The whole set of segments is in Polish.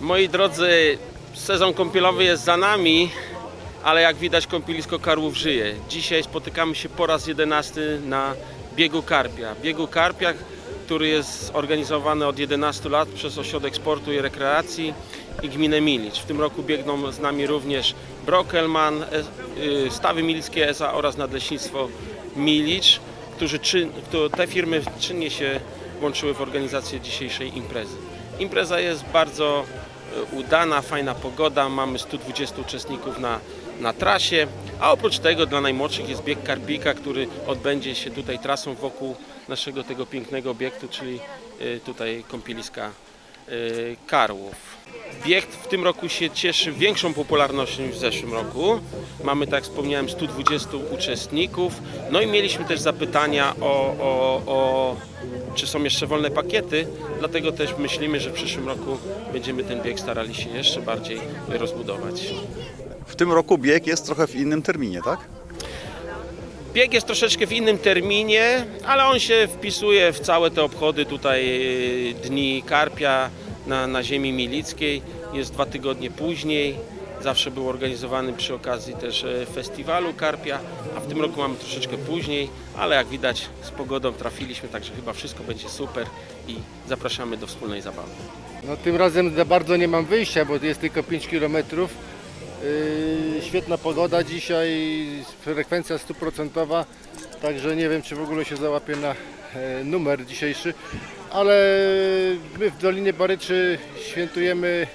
Moi drodzy, sezon kąpielowy jest za nami, ale jak widać kąpielisko Karłów żyje. Dzisiaj spotykamy się po raz jedenasty na biegu Karpia. Biegu Karpia, który jest organizowany od 11 lat przez Ośrodek Sportu i Rekreacji i Gminę Milicz. W tym roku biegną z nami również Brokelman, e, y, Stawy Milickie SA oraz Nadleśnictwo Milicz, którzy te firmy czynnie się włączyły w organizację dzisiejszej imprezy. Impreza jest bardzo e, udana, fajna pogoda, mamy 120 uczestników na, na trasie, a oprócz tego dla najmłodszych jest bieg Karpika, który odbędzie się tutaj trasą wokół naszego tego pięknego obiektu, czyli e, tutaj kąpieliska e, Karłów. Bieg w tym roku się cieszy większą popularnością niż w zeszłym roku. Mamy, tak jak wspomniałem, 120 uczestników. No i mieliśmy też zapytania o, o, o czy są jeszcze wolne pakiety, dlatego też myślimy, że w przyszłym roku będziemy ten bieg starali się jeszcze bardziej rozbudować. W tym roku bieg jest trochę w innym terminie, tak? Bieg jest troszeczkę w innym terminie, ale on się wpisuje w całe te obchody tutaj e, Dni Karpia na, na ziemi milickiej. Jest dwa tygodnie później. Zawsze był organizowany przy okazji też e, festiwalu Karpia, a w tym roku mamy troszeczkę później, ale jak widać z pogodą trafiliśmy, także chyba wszystko będzie super i zapraszamy do wspólnej zabawy. No tym razem za bardzo nie mam wyjścia, bo jest tylko 5 km. Yy, świetna pogoda dzisiaj, frekwencja stuprocentowa, także nie wiem czy w ogóle się załapię na e, numer dzisiejszy, ale my w Dolinie Baryczy świętujemy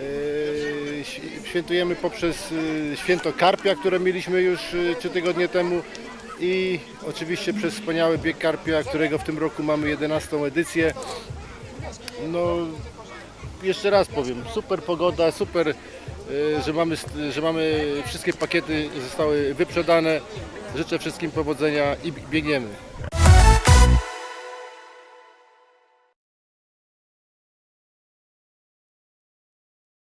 e, świętujemy poprzez e, święto Karpia, które mieliśmy już e, trzy tygodnie temu i oczywiście przez wspaniały bieg Karpia, którego w tym roku mamy 11 edycję. No, jeszcze raz powiem, super pogoda, super, że mamy, że mamy wszystkie pakiety zostały wyprzedane. Życzę wszystkim powodzenia i biegniemy.